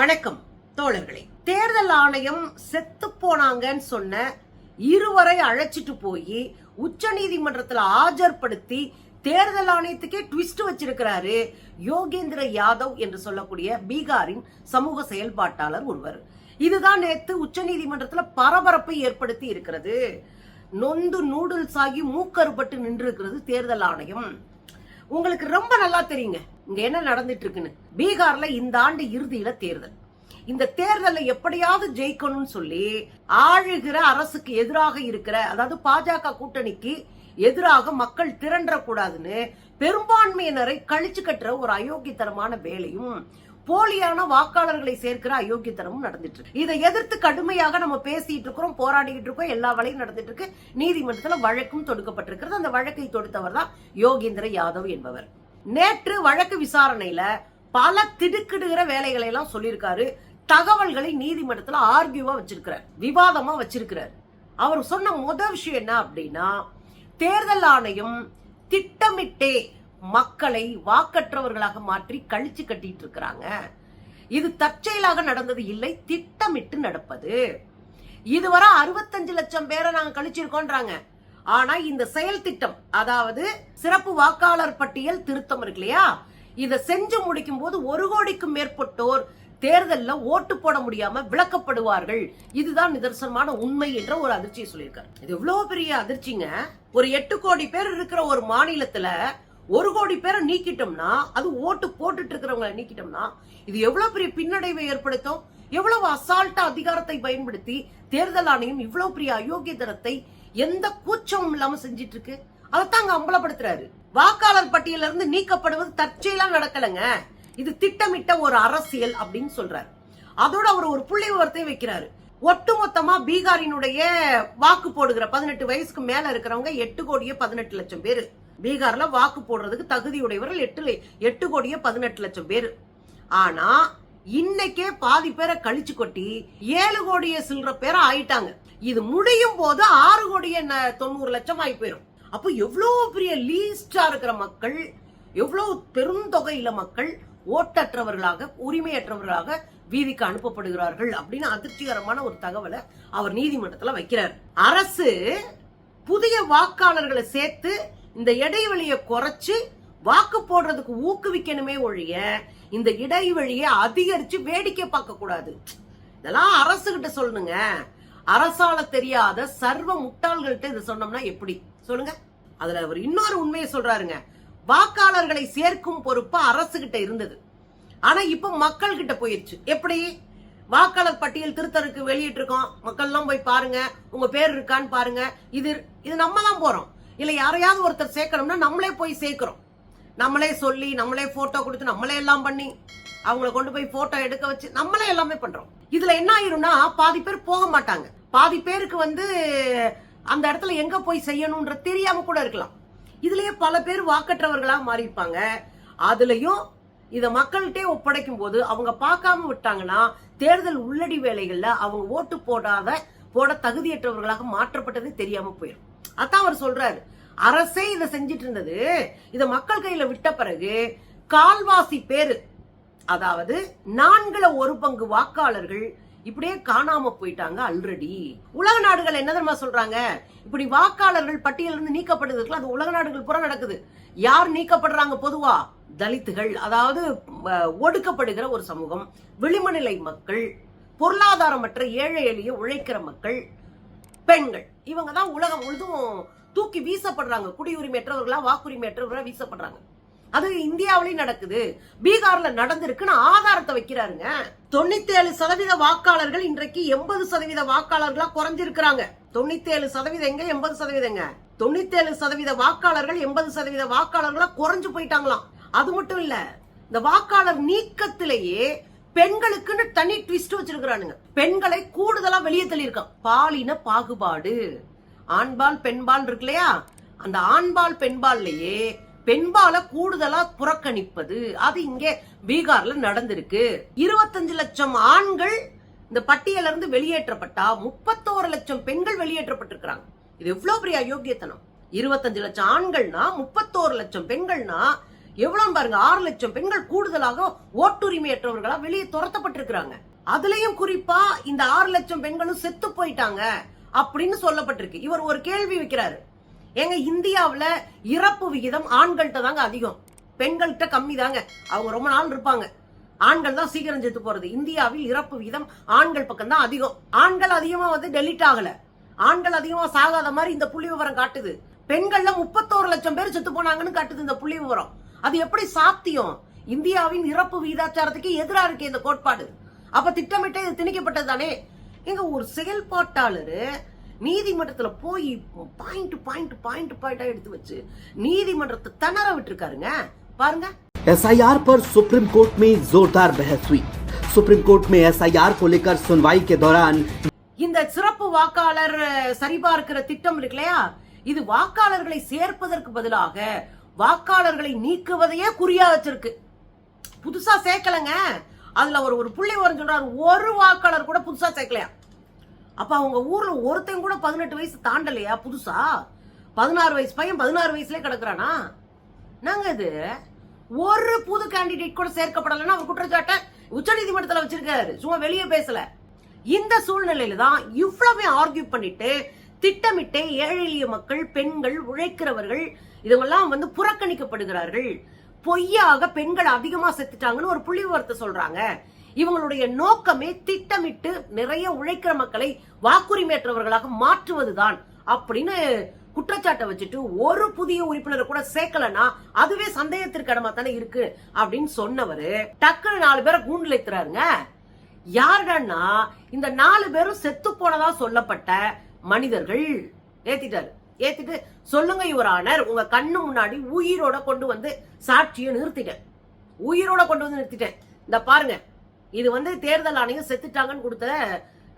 வணக்கம் தோழர்களே. தேர்தல் ஆணையம் செத்து போனாங்கன்னு சொன்ன இருவரை அழைச்சிட்டு போய் உச்ச நீதிமன்றத்துல ஆஜர்படுத்தி தேர்தல் ஆணையத்துக்கே ட்விஸ்ட் வச்சிருக்கிறாரு யோகேந்திர யாதவ் என்று சொல்லக்கூடிய பீகாரின் சமூக செயல்பாட்டாளர் ஒருவர். இதுதான் நேத்து உச்ச நீதிமன்றத்துல பரபரப்பை ஏற்படுத்தி இருக்கிறது. நொந்து நூடுல்ஸ் ஆகி மூக்கறுபட்டு நின்று இருக்கிறது தேர்தல் ஆணையம். உங்களுக்கு ரொம்ப நல்லா தெரியுங்க. இங்க என்ன நடந்துட்டு இருக்குன்னு பீகார்ல இந்த ஆண்டு இறுதியில தேர்தல். இந்த தேர்தலை எப்படியாவது ஜெயிக்கணும்னு சொல்லி ஆளுகிற அரசுக்கு எதிராக இருக்கிற அதாவது பாஜக கூட்டணிக்கு எதிராக மக்கள் திரண்ட கூடாதுன்னு பெரும்பான்மையினரை கழிச்சு கட்டுற ஒரு அயோக்கியத்தனமான வேலையும் போலியான வாக்காளர்களை சேர்க்கிற அயோக்கியத்தனமும் நடந்துட்டு இருக்கு இதை எதிர்த்து கடுமையாக நம்ம பேசிட்டு இருக்கிறோம் போராடிக்கிட்டு இருக்கோம் எல்லா வேலையும் நடந்துட்டு இருக்கு நீதிமன்றத்துல வழக்கும் தொடுக்கப்பட்டிருக்கிறது. அந்த வழக்கை தொடுத்தவர் தான் யோகேந்திர யாதவ் என்பவர். நேற்று வழக்கு விசாரணையில பல திடுக்கிடுகிற வேலைகளை எல்லாம் சொல்லியிருக்காரு. தகவல்களை நீதிமன்றத்துல ஆர்கியூவா வச்சிருக்கிறார். விவாதமா வச்சிருக்கிறார். அவர் சொன்ன முதல் விஷயம் என்ன அப்படின்னா தேர்தல் ஆணையம் திட்டமிட்டே மக்களை வாக்கற்றவர்களாக மாற்றி கழிச்சு கட்டிட்டு இருக்கிறாங்க. இது தற்செயலாக நடந்தது இல்லை திட்டமிட்டு நடப்பது. இதுவரை அறுபத்தஞ்சு லட்சம் பேரை நாங்க கழிச்சிருக்கோன்றாங்க. ஆனா இந்த செயல் திட்டம் அதாவது சிறப்பு வாக்காளர் பட்டியல் திருத்தம் இருக்கு இல்லையா? இதை செஞ்சு முடிக்கும் போது ஒரு கோடிக்கும் மேற்பட்டோர் தேர்தலில் ஓட்டு போட முடியாம விளக்கப்படுவார்கள். இதுதான் நிதர்சனமான உண்மை என்ற ஒரு அதிர்ச்சியை சொல்லியிருக்காரு. இது எவ்வளவு பெரிய அதிர்ச்சிங்க. ஒரு எட்டு கோடி பேர் இருக்கிற ஒரு மாநிலத்துல ஒரு கோடி பேரை நீக்கிட்டோம்னா அது ஓட்டு போட்டுட்டு இருக்கிறவங்களை நீக்கிட்டோம்னா இது எவ்வளவு பெரிய பின்னடைவை ஏற்படுத்தும்? எவ்வளவு அசால்ட்டா அதிகாரத்தை பயன்படுத்தி தேர்தல் ஆணையம் இவ்வளவு பெரிய அயோக்கியதனத்தை எந்த கூச்சமும் இல்லாம செஞ்சிட்டு இருக்கு அதைத்தான் அங்க அம்பலப்படுத்துறாரு. வாக்காளர் பட்டியல இருந்து நீக்கப்படுவது தற்செயலாம் நடக்கலங்க. இது திட்டமிட்ட ஒரு அரசியல் அப்படின்னு சொல்றாரு. அதோட அவர் ஒரு புள்ளி விவரத்தை வைக்கிறாரு. ஒட்டுமொத்தமா பீகாரினுடைய வாக்கு போடுகிற பதினெட்டு வயசுக்கு மேல இருக்கிறவங்க எட்டு கோடியே பதினெட்டு லட்சம் பேரு. பீகார்ல வாக்கு போடுறதுக்கு தகுதியுடையவர்கள் எட்டு எட்டு கோடியே பதினெட்டு லட்சம் பேரு. ஆனா இன்னைக்கே பாதி பேரை கழிச்சு கொட்டி ஏழு கோடியே சில்லற பேரை ஆயிட்டாங்க. இது முடியும் போது ஆறு கோடி என்ன தொண்ணூறு லட்சம் ஆகி போயிடும் அப்போ எவ்வளவு பெரிய லீஸ்டா இருக்கிற மக்கள் எவ்வளவு பெருந்தொகையில மக்கள் ஓட்டற்றவர்களாக உரிமையற்றவர்களாக வீதிக்கு அனுப்பப்படுகிறார்கள் அப்படின்னு அதிர்ச்சிகரமான ஒரு தகவலை அவர் நீதிமன்றத்துல வைக்கிறார். அரசு புதிய வாக்காளர்களை சேர்த்து இந்த இடைவெளியை குறைச்சு வாக்கு போடுறதுக்கு ஊக்குவிக்கணுமே ஒழிய இந்த இடைவெளியை அதிகரிச்சு வேடிக்கை பார்க்க கூடாது இதெல்லாம் அரசு கிட்ட அரசால தெரியாத சர்வ முட்டாள்கள்ட்ட இது சொன்னோம்னா எப்படி? சொல்லுங்க. அதுல அவர் இன்னொரு உண்மையை சொல்றாருங்க. வாக்காளர்களை சேர்க்கும் பொறுப்பு அரசு கிட்ட இருந்தது. ஆனா இப்ப மக்கள் கிட்ட போயிருச்சு. எப்படி? வாக்காளர் பட்டியல் திருத்தருக்கு வெளியிட்டு இருக்கோம் மக்கள் எல்லாம் போய் பாருங்க. உங்க பேர் இருக்கான்னு பாருங்க. இது இது நம்ம தான் போறோம். இல்ல யாரையாவது ஒருத்தர் சேர்க்கணும்னா நம்மளே போய் சேர்க்கிறோம். நம்மளே சொல்லி நம்மளே போட்டோ கொடுத்து நம்மளே எல்லாம் பண்ணி அவங்கள கொண்டு போய் போட்டோ எடுக்க வச்சு நம்மளே எல்லாமே பண்றோம். இதுல என்ன ஆயிரும்னா பாதி பேர் போக மாட்டாங்க. பாதி பேருக்கு வந்து அந்த இடத்துல எங்க போய் செய்யணும்ன்ற தெரியாம கூட இருக்கலாம். இதுலயே பல பேர் வாக்கற்றவர்களா மாறி அதுலயும் இத மக்கள்கிட்டே ஒப்படைக்கும் போது அவங்க பார்க்காம விட்டாங்கன்னா தேர்தல் உள்ளடி வேலைகள்ல அவங்க ஓட்டு போடாத போட தகுதியற்றவர்களாக மாற்றப்பட்டதே தெரியாம போயிடும் அதான் அவர் சொல்றாரு. அரசே இதை செஞ்சிட்டு இருந்தது. இத மக்கள் கையில விட்ட பிறகு கால்வாசி பேரு அதாவது நான்குல ஒரு பங்கு வாக்காளர்கள் இப்படியே காணாம போயிட்டாங்க ஆல்ரெடி உலக நாடுகள் என்ன தெரியுமா சொல்றாங்க? இப்படி வாக்காளர்கள் பட்டியல இருந்து நீக்கப்படுறதுக்கு அது உலக நாடுகள் புற நடக்குது. யார் நீக்கப்படுறாங்க பொதுவா? தலித்துகள் அதாவது ஒடுக்கப்படுகிற ஒரு சமூகம். விளிமநிலை மக்கள் பொருளாதாரமற்ற ஏழை எளிய உழைக்கிற மக்கள் பெண்கள். இவங்க தான் உலகம் முழுதும் தூக்கி வீசப்படுறாங்க. குடியுரிமையற்றவர்களா வாக்குரிமையற்றவர்களா வீசப்படுறாங்க. அது இந்தியாவிலேயும் நடக்குது. பீகார்ல நடந்திருக்குன்னு ஆதாரத்தை வைக்கிறாருங்க. தொண்ணூத்தி ஏழு சதவீத வாக்காளர்கள் இன்றைக்கு எண்பது சதவீத வாக்காளர்களா குறைஞ்சிருக்கிறாங்க. தொண்ணூத்தி ஏழு சதவீதம் எங்க? எண்பது சதவீதங்க தொண்ணூத்தி ஏழு சதவீத வாக்காளர்கள் எண்பது சதவீத வாக்காளர்களா குறைஞ்சு போயிட்டாங்களாம். அது மட்டும் இல்ல இந்த வாக்காளர் நீக்கத்திலேயே பெண்களுக்குன்னு தனி ட்விஸ்ட் வச்சிருக்கிறானுங்க. பெண்களை கூடுதலா வெளியே தள்ளியிருக்கான். பாலின பாகுபாடு. ஆண்பால் பெண்பால் இருக்கு இல்லையா? அந்த ஆண்பால் பெண்பால்லையே பெண்பால கூடுதலா புறக்கணிப்பது. அது இங்கே பீகார்ல நடந்திருக்கு. இருபத்தஞ்சு லட்சம் ஆண்கள் இந்த பட்டியல இருந்து வெளியேற்றப்பட்டா முப்பத்தோரு லட்சம் பெண்கள் வெளியேற்றப்பட்டிருக்கிறாங்க. இது எவ்வளவு பெரிய அயோக்கியத்தனம்? இருபத்தஞ்சு லட்சம் ஆண்கள்னா முப்பத்தோரு லட்சம் பெண்கள்னா எவ்வளவு பாருங்க ஆறு லட்சம் பெண்கள் கூடுதலாக ஓட்டுரிமையற்றவர்களா வெளியே துரத்தப்பட்டிருக்கிறாங்க. அதுலயும் குறிப்பா இந்த ஆறு லட்சம் பெண்களும் செத்து போயிட்டாங்க அப்படின்னு சொல்லப்பட்டிருக்கு. இவர் ஒரு கேள்வி வைக்கிறாரு. ஏங்க இந்தியாவில் இறப்பு விகிதம் ஆண்கள்கிட்ட தாங்க அதிகம். பெண்கள்கிட்ட கம்மி தாங்க. அவங்க ரொம்ப நாள் இருப்பாங்க. ஆண்கள் தான் சீக்கிரம் செத்து போறது. இந்தியாவில் இறப்பு விகிதம் ஆண்கள் பக்கம் தான் அதிகம். ஆண்கள் அதிகமா வந்து டெலிட் ஆகல. ஆண்கள் அதிகமா சாகாத மாதிரி இந்த புள்ளி விவரம் காட்டுது. பெண்கள்ல முப்பத்தோரு லட்சம் பேர் செத்து போனாங்கன்னு காட்டுது இந்த புள்ளி விவரம். அது எப்படி சாத்தியம்? இந்தியாவின் இறப்பு விகிதாச்சாரத்துக்கு எதிரா இருக்கு இந்த கோட்பாடு. அப்ப திட்டமிட்டே இது திணிக்கப்பட்டது தானே? எங்க ஒரு செயல்பாட்டாளரு நீதிமன்றத்துல போய் பாயிண்ட் பாயிண்ட் பாயிண்ட் பாயிண்டா எடுத்து வச்சு நீதிமன்றத்தை திணற விட்டுருக்காருங்க பாருங்க एसआईआर पर सुप्रीम कोर्ट में जोरदार बहस हुई सुप्रीम कोर्ट में एसआईआर को लेकर सुनवाई के दौरान இந்த சிறப்பு வாக்காளர் அஹ், சரிபார்க்கிற திட்டம் இருக்கு இல்லையா இது வாக்காளர்களை சேர்ப்பதற்கு பதிலாக வாக்காளர்களை நீக்குவதையே குறியா வச்சிருக்கு புதுசா சேர்க்கலங்க அதுல ஒரு ஒரு புள்ளி வரும் சொல்றாரு ஒரு வாக்காளர் கூட புதுசா சேர்க்கலையா அப்ப அவங்க ஊர்ல ஒருத்தன் கூட பதினெட்டு வயசு தாண்டலையா புதுசா? பதினாறு வயசு பையன் பதினாறு வயசுல கிடக்குறானா? நாங்க இது? ஒரு புது கேண்டிடேட் கூட சேர்க்கப்படலைன்னா அவர் குற்றச்சாட்டை உச்சநீதிமன்றத்துல வச்சிருக்காரு. சும்மா வெளியே பேசல. இந்த சூழ்நிலையில தான் இவ்வளவு ஆர்கியூ பண்ணிட்டு திட்டமிட்டு ஏழை எளிய மக்கள் பெண்கள் உழைக்கிறவர்கள் இதுவெல்லாம் வந்து புறக்கணிக்கப்படுகிறார்கள். பொய்யாக பெண்கள் அதிகமா செத்துட்டாங்கன்னு ஒரு புள்ளி விவரத்தை சொல்றாங்க. இவங்களுடைய நோக்கமே திட்டமிட்டு நிறைய உழைக்கிற மக்களை வாக்குரிமையற்றவர்களாக மாற்றுவதுதான். அப்படின்னு குற்றச்சாட்டை வச்சுட்டு ஒரு புதிய உறுப்பினரை கூட சேர்க்கலன்னா அதுவே சந்தேகத்திற்கு இடமா தானே இருக்கு அப்படின்னு சொன்னவரு டக்குன்னு நாலு பேரை கூண்டுல ஏத்துறாருங்க யாருடன்னா இந்த நாலு பேரும் செத்து போனதா சொல்லப்பட்ட மனிதர்கள். ஏத்திட்டாரு. ஏத்திட்டு சொல்லுங்க யுவர் ஆனர் உங்க கண்ணு முன்னாடி உயிரோட கொண்டு வந்து சாட்சியை நிறுத்திட்டேன். உயிரோட கொண்டு வந்து நிறுத்திட்டேன். இந்த பாருங்க இது வந்து தேர்தல் ஆணையம் செத்துட்டாங்கன்னு கொடுத்த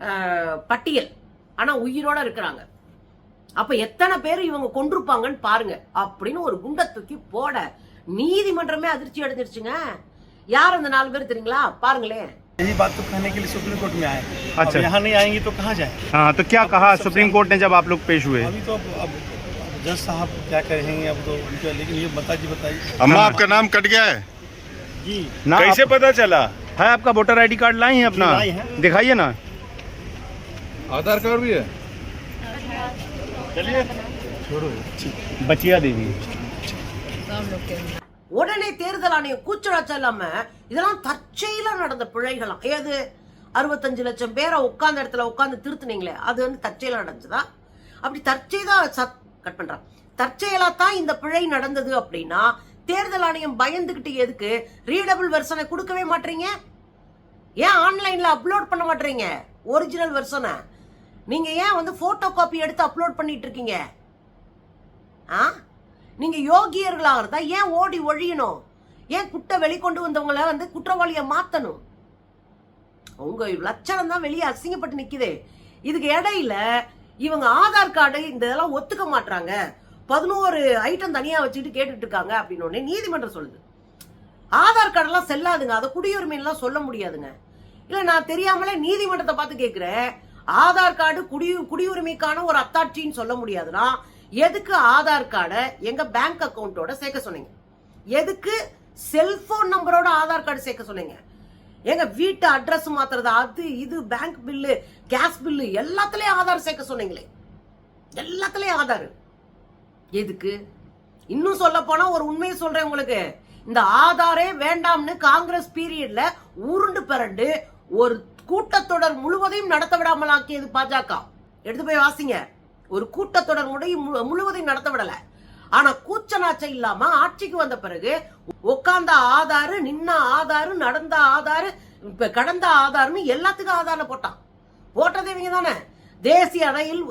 அஹ், பட்டியல் ஆனா உயிரோட இருக்கிறாங்க அப்ப எத்தனை பேர் இவங்க கொண்டிருப்பாங்கன்னு பாருங்க அப்படின்னு ஒரு குண்டை தூக்கி போட நீதிமன்றமே அதிர்ச்சி அடைஞ்சிருச்சுங்க யார் அந்த நாலு பேர் தெரியுங்களா பாருங்களேன் यही बात तो कहने के लिए सुप्रीम कोर्ट में आए अच्छा। अब यहाँ नहीं आएंगे तो कहाँ जाए हाँ तो क्या कहा सुप्रीम कोर्ट ने जब आप लोग पेश हुए अभी तो अब अब जज साहब क्या कहेंगे अब तो उनके लेकिन ये बता जी बताइए अम्मा आपका नाम कट गया है जी ना कैसे आप- पता चला है आपका वोटर आईडी कार्ड लाए हैं अपना जी, लाए हैं। दिखाइए ना आधार कार्ड भी है बचिया देवी உடனே தேர்தல் ஆணையம் கூச்சலாச்சம் இல்லாம இதெல்லாம் தற்செயலா நடந்த பிழைகளாம் ஏது அறுபத்தஞ்சு லட்சம் பேரை உட்கார்ந்த இடத்துல உட்கார்ந்து திருத்துனீங்களே அது வந்து தற்செயலா நடந்துதா அப்படி தற்செயலா சத் கட் பண்றான் தற்செயலா தான் இந்த பிழை நடந்தது அப்படின்னா தேர்தல் ஆணையம் பயந்துகிட்டு எதுக்கு ரீடபிள் வெர்ஷனை கொடுக்கவே மாட்டீங்க ஏன் ஆன்லைனில் அப்லோட் பண்ண மாட்டீங்க? ஒரிஜினல் வெர்ஷனை நீங்கள் ஏன் வந்து ஃபோட்டோ காப்பி எடுத்து அப்லோட் பண்ணிட்டு இருக்கீங்க? ஆ? நீங்கள் யோகியர்களாக இருந்தா ஏன் ஓடி ஒழியணும்? ஏன் குட்டை வெளிக்கொண்டு வந்தவங்கள வந்து குற்றவாளியை மாற்றணும் உங்க லட்சணம் தான் வெளியே அசிங்கப்பட்டு நிக்குது. இதுக்கு இடையில இவங்க ஆதார் கார்டு இந்த இதெல்லாம் ஒத்துக்க மாட்டாங்க பதினோரு ஐட்டம் தனியா வச்சுட்டு கேட்டுட்டு இருக்காங்க அப்படின்னு உடனே நீதிமன்றம் சொல்லுது. ஆதார் கார்டெல்லாம் செல்லாதுங்க. அதை குடியுரிமைலாம் சொல்ல முடியாதுங்க. இல்ல நான் தெரியாமலே நீதிமன்றத்தை பார்த்து கேட்கிறேன் ஆதார் கார்டு குடி குடியுரிமைக்கான ஒரு அத்தாட்சின்னு சொல்ல முடியாதுன்னா எதுக்கு ஆதார் கார்டை எங்க பேங்க் அக்கௌண்ட்டோட சேர்க்க சொன்னீங்க? எதுக்கு செல்போன் நம்பரோட ஆதார் கார்டு சேர்க்க சொன்னீங்க? எங்க வீட்டு அட்ரஸ் மாத்துறது அது இது பேங்க் பில்லு கேஸ் பில்லு எல்லாத்துலயும் ஆதார் சேர்க்க சொன்னீங்களே. எல்லாத்துலயும் ஆதார். எதுக்கு? இன்னும் சொல்ல போனா ஒரு உண்மையை சொல்றேன் உங்களுக்கு. இந்த ஆதாரே வேண்டாம்னு காங்கிரஸ் பீரியட்ல உருண்டு பிறண்டு ஒரு கூட்டத்தொடர் முழுவதையும் நடத்த விடாமல் ஆக்கியது பாஜக. எடுத்து போய் வாசிங்க. ஒரு கூட்டத்தொடர் முடையும் முழு- முழுவதையும் நடத்த விடல. ஆனா கூச்ச இல்லாம ஆட்சிக்கு வந்த பிறகு உட்கார்ந்த ஆதாரு நின்ன ஆதாரு நடந்த ஆதாரு இப்ப கடந்த ஆதார்னு எல்லாத்துக்கும் ஆதாரம் போட்டான். போட்டது இவங்க தானே. தேசிய அளவில்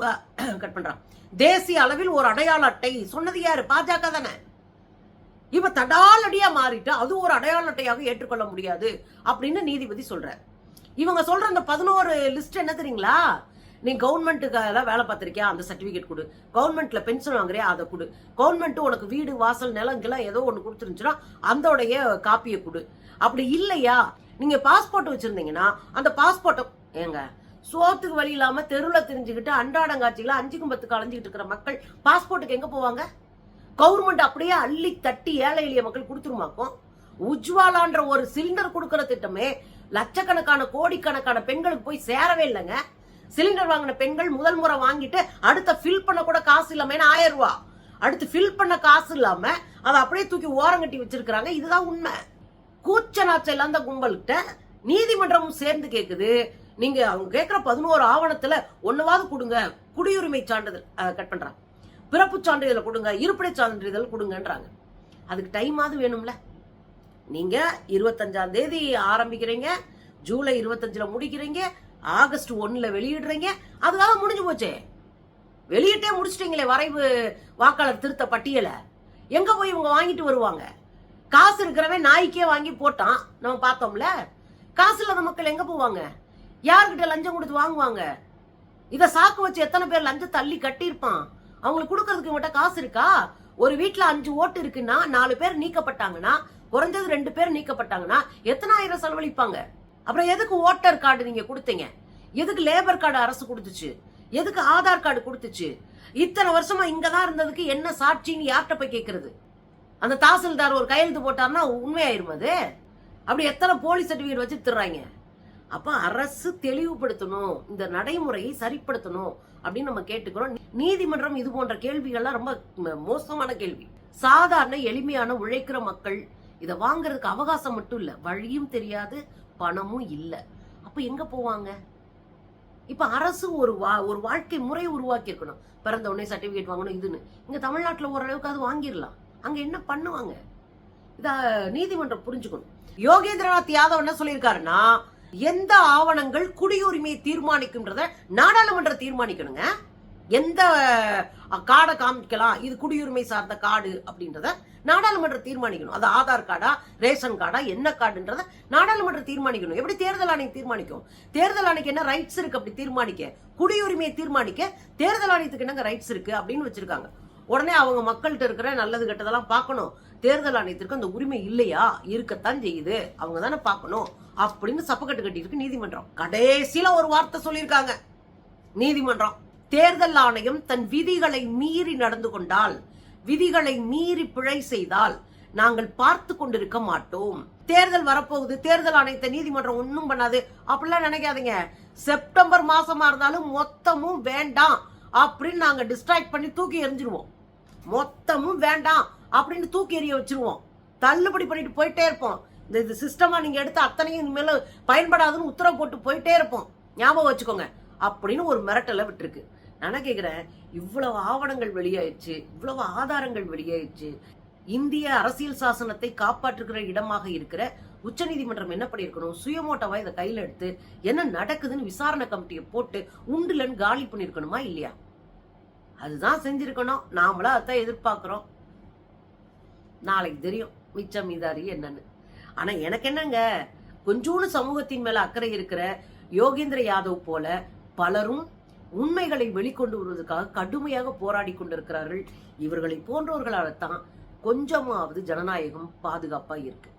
கட் பண்றான். தேசிய அளவில் ஒரு அடையாள அட்டை. சொன்னது யாரு? பாஜக தானே. இவ தடாலடியா மாறிட்டு அது ஒரு அடையாள அட்டையாக ஏற்றுக்கொள்ள முடியாது அப்படின்னு நீதிபதி சொல்றார். இவங்க சொல்ற அந்த பதினோரு லிஸ்ட் என்ன தெரியுங்களா? நீ கவர்மெண்ட்டுக்கு வேலை பார்த்துருக்கியா? அந்த சர்டிஃபிகேட் கொடு. கவர்மெண்ட்ல பென்ஷன் வாங்குறியா? அதை கொடு. கவர்மெண்ட் உனக்கு வீடு வாசல் நிலங்கெல்லாம் ஏதோ ஒன்று கொடுத்துருந்துச்சுன்னா அந்தோடைய காப்பியை கொடு. அப்படி இல்லையா? நீங்க பாஸ்போர்ட் வச்சிருந்தீங்கன்னா அந்த பாஸ்போர்ட்டை ஏங்க சோத்துக்கு வழி இல்லாம தெருவில் தெரிஞ்சுக்கிட்டு அன்றாடங்காட்சியில் அஞ்சுக்கும் பத்துக்கு அலைஞ்சிக்கிட்டு இருக்கிற மக்கள் பாஸ்போர்ட்டுக்கு எங்க போவாங்க? கவர்மெண்ட் அப்படியே அள்ளி தட்டி ஏழை எளிய மக்கள் கொடுத்துருமாக்கும். உஜ்வாலான்ற ஒரு சிலிண்டர் கொடுக்கற திட்டமே லட்சக்கணக்கான கோடிக்கணக்கான பெண்களுக்கு போய் சேரவே இல்லைங்க. சிலிண்டர் வாங்கின பெண்கள் முதல் முறை வாங்கிட்டு அடுத்த ஃபில் பண்ண கூட காசு இல்லாம ஆயிரம் ரூபா. அடுத்து ஃபில் பண்ண காசு இல்லாம அதை அப்படியே தூக்கி ஓரங்கட்டி வச்சிருக்கிறாங்க. இதுதான் உண்மை. கூச்ச நாச்சல் இல்லாத கும்பல்கிட்ட நீதிமன்றமும் சேர்ந்து கேக்குது. நீங்க அவங்க கேட்கிற பதினோரு ஆவணத்துல ஒண்ணுவாவது கொடுங்க. குடியுரிமை சான்றிதழ் கட் பண்றாங்க. பிறப்பு சான்றிதழ் கொடுங்க இருப்பிடச் சான்றிதழ் கொடுங்கன்றாங்க. அதுக்கு டைமாவது வேணும்ல? நீங்க இருபத்தஞ்சாம் தேதி ஆரம்பிக்கிறீங்க ஜூலை இருபத்தஞ்சுல முடிக்கிறீங்க ஆகஸ்ட் ஒன்னுல வெளியிடுறீங்க அதுக்காக முடிஞ்சு போச்சே? வெளியிட்டே முடிச்சிட்டீங்களே வரைவு வாக்காளர் திருத்த பட்டியலை. எங்க போய் இவங்க வாங்கிட்டு வருவாங்க? காசு இருக்கிறவன் நாய்க்கே வாங்கி போட்டான் நம்ம பார்த்தோம்ல. காசு இல்லாத மக்கள் எங்க போவாங்க? யாருக்கிட்ட லஞ்சம் கொடுத்து வாங்குவாங்க? இதை சாக்கு வச்சு எத்தனை பேர் லஞ்சம் தள்ளி கட்டியிருப்பான்? அவங்களுக்கு கொடுக்கறதுக்கு இவங்ககிட்ட காசு இருக்கா? ஒரு வீட்டுல அஞ்சு ஓட்டு இருக்குன்னா நாலு பேர் நீக்கப்பட்டாங்கன்னா குறைஞ்சது ரெண்டு பேர் நீக்கப்பட்டாங்கன்னா எத்தனை ஆயிரம் செலவழிப்பாங்க? அப்புறம் எதுக்கு ஓட்டர் கார்டு நீங்க கொடுத்தீங்க? எதுக்கு லேபர் கார்டு அரசு கொடுத்துச்சு? எதுக்கு ஆதார் கார்டு கொடுத்துச்சு? இத்தனை வருஷமா இங்கதான் இருந்ததுக்கு என்ன சாட்சின்னு யார்கிட்ட போய் கேட்கறது அந்த தாசில்தார் ஒரு கையெழுத்து போட்டாருன்னா உண்மையாயிரும் அது. அப்படி எத்தனை போலீஸ் சர்டிபிகேட் வச்சு திர்றாங்க? அப்ப அரசு தெளிவுபடுத்தணும். இந்த நடைமுறையை சரிப்படுத்தணும். அப்படின்னு நம்ம கேட்டுக்கிறோம். நீதிமன்றம் இது போன்ற கேள்விகள்லாம் ரொம்ப ம- மோசமான கேள்வி. சாதாரண எளிமையான உழைக்கிற மக்கள் இதை வாங்குறதுக்கு அவகாசம் மட்டும் இல்லை. வழியும் தெரியாது பணமும் இல்லை. அப்போ எங்க போவாங்க? இப்போ அரசு ஒரு வா- ஒரு வாழ்க்கை முறை உருவாக்கி இருக்கணும் பிறந்த உடனே சர்டிஃபிகேட் வாங்கணும் இதுன்னு. இங்கே தமிழ்நாட்டில் ஓரளவுக்கு அது வாங்கிடலாம். அங்கே என்ன பண்ணுவாங்க? இதை நீதிமன்றம் புரிஞ்சுக்கணும். யோகேந்திரநாத் யாதவ் என்ன சொல்லியிருக்காருன்னா எந்த ஆவணங்கள் குடியுரிமையை தீர்மானிக்கும்ன்றத நாடாளுமன்றம் தீர்மானிக்கணுங்க. எந்த கார்டை காமிக்கலாம் இது குடியுரிமை சார்ந்த கார்டு அப்படின்றத நாடாளுமன்றம் தீர்மானிக்கணும். அது ஆதார் கார்டா ரேஷன் கார்டா என்ன கார்டுன்றத நாடாளுமன்றம் தீர்மானிக்கணும். எப்படி தேர்தல் ஆணையம் தீர்மானிக்கும்? தேர்தல் ஆணைக்கு என்ன ரைட்ஸ் இருக்கு அப்படி தீர்மானிக்க? குடியுரிமையை தீர்மானிக்க தேர்தல் ஆணையத்துக்கு என்னங்க ரைட்ஸ் இருக்கு அப்படின்னு வச்சிருக்காங்க. உடனே அவங்க மக்கள்கிட்ட இருக்கிற நல்லது கெட்டதெல்லாம் பார்க்கணும். தேர்தல் ஆணையத்திற்கு அந்த உரிமை இல்லையா? இருக்கத்தான் செய்யுது. அவங்க தானே பார்க்கணும். அப்படின்னு சப்பக்கட்டு கட்டியிருக்கு நீதிமன்றம். கடைசியில ஒரு வார்த்தை சொல்லியிருக்காங்க. நீதிமன்றம். தேர்தல் ஆணையம் தன் விதிகளை மீறி நடந்து கொண்டால் விதிகளை மீறி பிழை செய்தால் நாங்கள் பார்த்து கொண்டிருக்க மாட்டோம். தேர்தல் வரப்போகுது. தேர்தல் ஆணையத்தை நீதிமன்றம் ஒன்றும் பண்ணாது. அப்படிலாம் நினைக்காதீங்க. செப்டம்பர் மாசமா இருந்தாலும் மொத்தமும் வேண்டாம். அப்படின்னு நாங்கள் டிஸ்ட்ராக்ட் பண்ணி தூக்கி எறிஞ்சிருவோம். மொத்தமும் வேண்டாம் அப்படின்னு தூக்கி எறிய வச்சிருவோம். தள்ளுபடி பண்ணிட்டு போயிட்டே இருப்போம். இந்த இது சிஸ்டமாக நீங்கள் எடுத்து அத்தனையும் இனிமேல் பயன்படாதுன்னு உத்தரவு போட்டு போயிட்டே இருப்போம். ஞாபகம் வச்சுக்கோங்க. அப்படின்னு ஒரு மிரட்டலை விட்டுருக்கு. நான் கேட்குறேன் இவ்வளவு ஆவணங்கள் வெளியாயிடுச்சு இவ்வளவு ஆதாரங்கள் வெளியாயிடுச்சு. இந்திய அரசியல் சாசனத்தை காப்பாற்றுகிற இடமாக இருக்கிற உச்சநீதிமன்றம் என்ன பண்ணியிருக்கணும்? சுயமோட்டவா இதை கையில் எடுத்து என்ன நடக்குதுன்னு விசாரணை கமிட்டியை போட்டு உண்டுலன்னு காலி பண்ணியிருக்கணுமா இல்லையா? அதுதான் செஞ்சிருக்கணும். நாமளும் அதான் எதிர்பார்க்குறோம். நாளைக்கு தெரியும் மிச்சம் மீதாரி என்னன்னு. ஆனா எனக்கு என்னங்க கொஞ்சோண்டு சமூகத்தின் மேல அக்கறை இருக்கிற யோகேந்திர யாதவ் போல பலரும் உண்மைகளை வெளிக்கொண்டு வருவதற்காக கடுமையாக போராடி கொண்டிருக்கிறார்கள். இவர்களை போன்றவர்களால் தான் கொஞ்சமாவது ஜனநாயகம் பாதுகாப்பா இருக்கு.